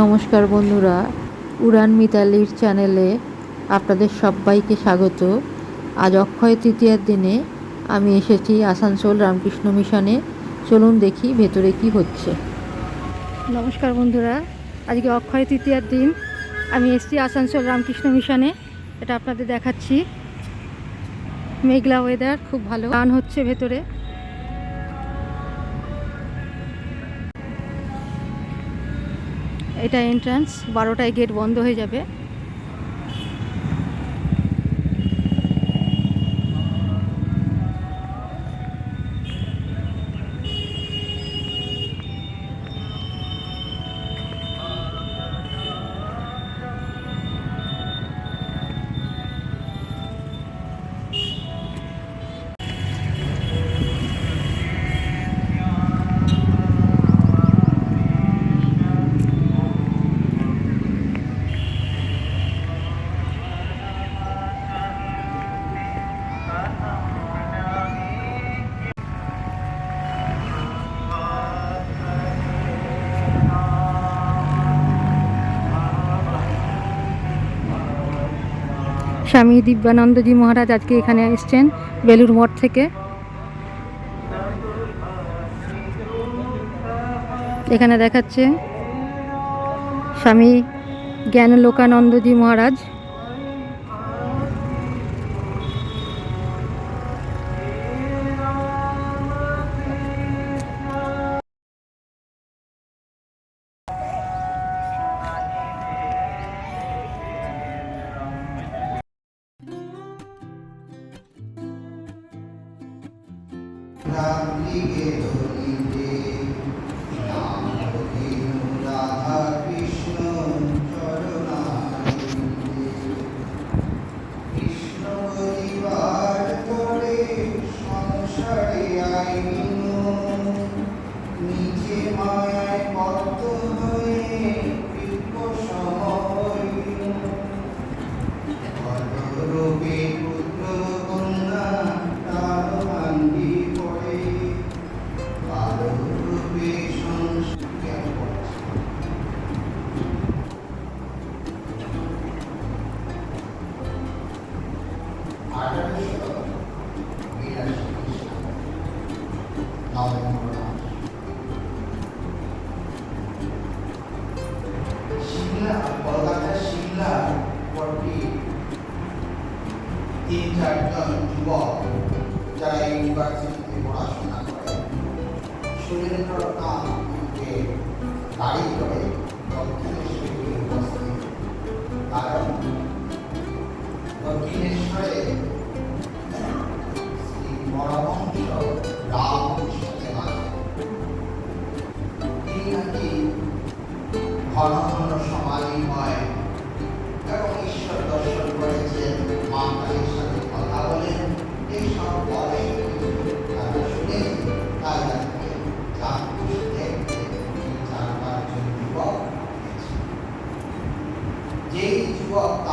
নমস্কার বন্ধুরা, উড়ান মিতালির চ্যানেলে আপনাদের সবাইকে স্বাগত। আজ অক্ষয় তৃতীয়ার দিনে আমি এসেছি আসানসোল রামকৃষ্ণ মিশনে। চলুন দেখি ভেতরে কি হচ্ছে। নমস্কার বন্ধুরা, আজকে অক্ষয় তৃতীয়ার দিন। আমি এসেছি আসানসোল রামকৃষ্ণ মিশনে, এটা আপনাদের দেখাচ্ছি। মেঘলা ওয়েদার খুব ভালো। গান হচ্ছে ভেতরে। এটা এন্ট্রান্স বারোটায় গেট বন্ধ হয়ে যাবে। স্বামী দিব্যানন্দজি মহারাজ আজকে এখানে এসছেন বেলুর মঠ থেকে। এখানে দেখাচ্ছে স্বামী জ্ঞানলোকানন্দজি মহারাজ। রামলিগে ধরিবে নাম রাধা কৃষ্ণ চরণারবিন্দে। কৃষ্ণ পরিবার করে নিজে মায়ায় বদ্ধ হয়ে বিকশম হইনু। তিন চারজন যুবক যারা ইউনিভার্সিটিতে পড়াশোনা করে সুরেন্দ্রনাথকে গাড়ি করে দক্ষিণেশ্বরে উপস্থিত কারণ দক্ষিণেশ্বরে শ্রী পরমহংস তিনি নাকি ঘন ঘন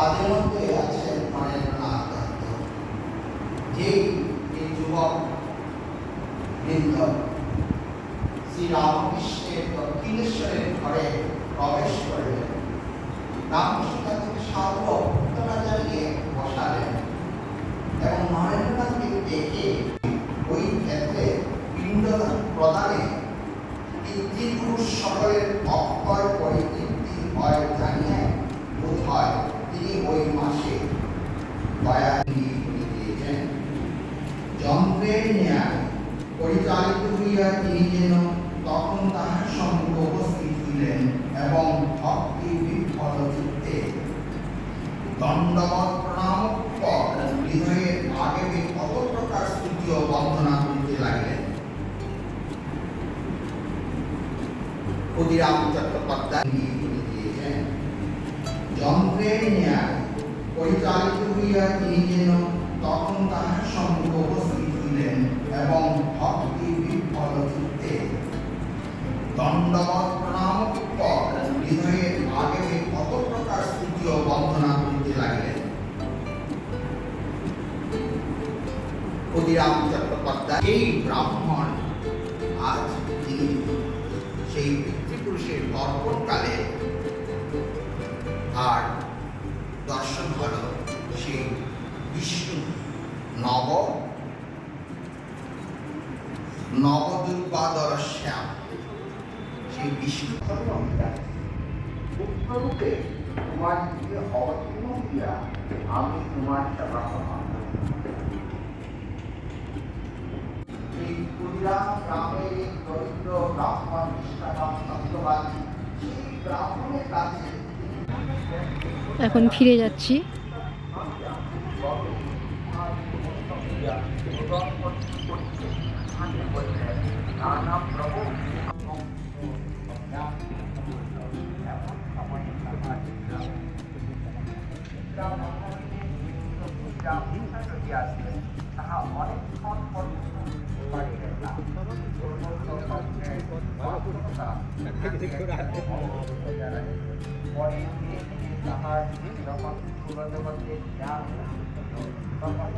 যুবক তাদের মধ্যে আছেন নরেন্দ্রনাথ দত্ত যেই এই যুবক বৃন্দ শ্রী রামকৃষ্ণের দক্ষিণেশ্বরের ঘরে প্রবেশ করলেন রামকৃষ্ণ তাদেরকে সার্বভৌমতা জানিয়ে বসালেন এবং নরেন্দ্রনাথকে দেখে ওই ক্ষেত্রে পিণ্ডদান প্রদানে পিতৃপুরুষ সকলের অক্ষয় পরিতৃপ্তি হয় জানিয়ে বোধ হয় তিনি ওই মাসে দয়া দিয়েছেন পরিচালিত হইয়া তিনি যেন তখন তাহার সম্মুখ উপস্থিত হইলেন এবং ভক্তি বিফল চিত্তে দণ্ডবত দিয়েছেন, যন্ত্রের ন্যায় পরিচালিত হইয়া তিনি যেন তখন তাহার সম্মুখ উপস্থিত এবং ভক্তি বিফল চিত্তে দণ্ডবত প্রণাম পর হৃদয়ে আগে কত প্রকার স্তুতি ও বন্দনা করিতে লাগিলেন। ক্ষুদিরাম চট্টোপাধ্যায়, এই ব্রাহ্মণ আজ তিনি সেই পিতৃপুরুষের তর্পণকালে আর দর্শন হল সেই বিষ্ণু নব নবদুর্গাদর শ্যাম। সেই বিষ্ণু তোমার দিকে অবতীর্ণ হইয়া আমি তোমার সেবা এই কুড়িরাম গ্রামের এই দরিদ্র ব্রাহ্মণ নিষ্ঠাবান সত্যবাদী সেই ব্রাহ্মণের কাছে এখন ফিরে যাচ্ছি। তাহার যখন সুরজগতে জ্ঞান তখন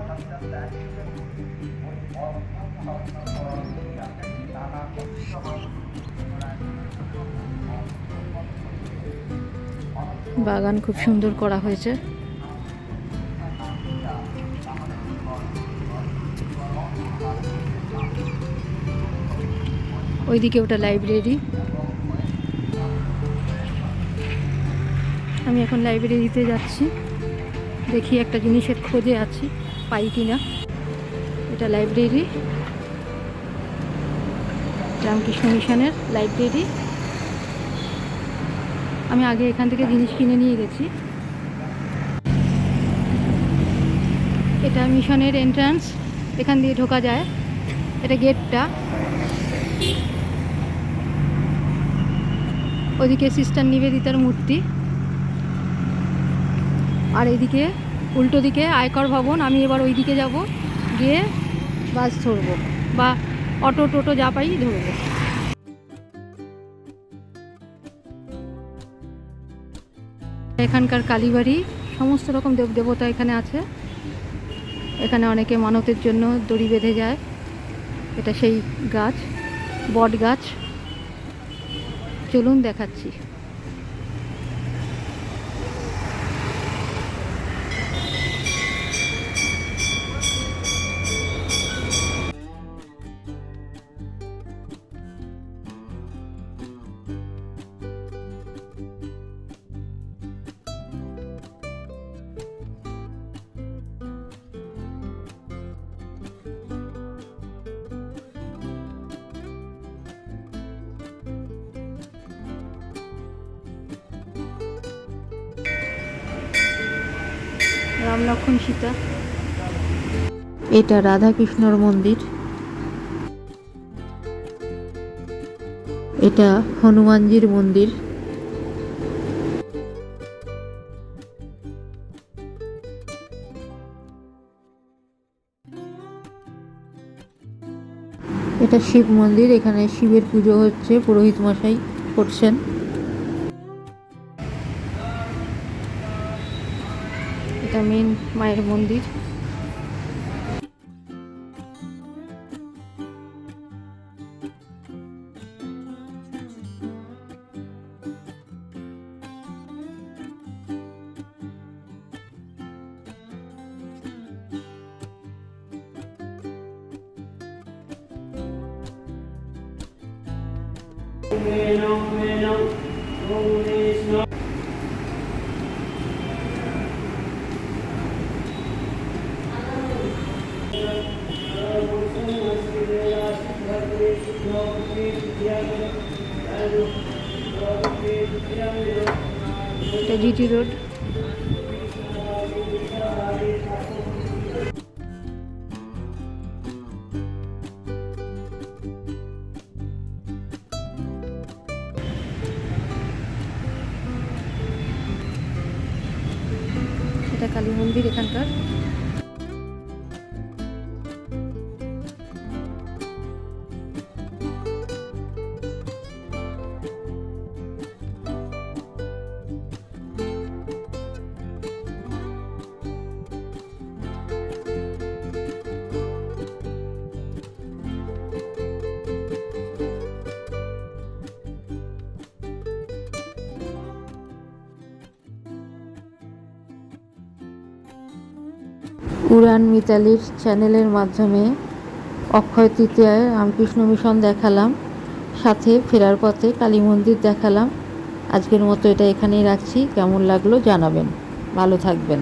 বাগান খুব সুন্দর করা হয়েছে। ওইদিকে ওটা লাইব্রেরি আমি এখন লাইব্রেরিতে যাচ্ছি। দেখি একটা জিনিসের খোঁজে আছি, পাই কিনা। এটা লাইব্রেরি রামকৃষ্ণ মিশনের লাইব্রেরি আমি আগে এখান থেকে জিনিস কিনে নিয়ে গেছি। এটা মিশনের এন্ট্রান্স এখান দিয়ে ঢোকা যায়। এটা গেটটা ওদিকে সিস্টার নিবেদিতার মূর্তি। আর এদিকে উল্টো দিকে আয়কর ভবন, আমি এবার ওই দিকে যাব, গিয়ে বাস ধরবো। বা অটো টোটো যা পাই ধরবো এখানকার কালীবাড়ি, সমস্ত রকম দেব দেবতা এখানে আছে। এখানে অনেকে মানতের জন্য দড়ি বেঁধে যায়। এটা সেই গাছ, বট গাছ। চলুন দেখাচ্ছি। রাম লক্ষণ সীতা। এটা রাধাকৃষ্ণর মন্দির। এটা হনুমানজির মন্দির। এটা শিব মন্দির, এখানে শিবের পুজো হচ্ছে, পুরোহিত মশাই করছেন। মেন মায়ের মন্দির। এটা জিটি রোড এটা কালী মন্দির এখানকার। উড়ান মিতালির চ্যানেলের মাধ্যমে অক্ষয় তৃতীয়ায় রামকৃষ্ণ মিশন দেখালাম, সাথে ফেরার পথে কালী মন্দির দেখালাম। আজকের মতো এটা এখানেই রাখছি। কেমন লাগল জানাবেন। ভালো থাকবেন।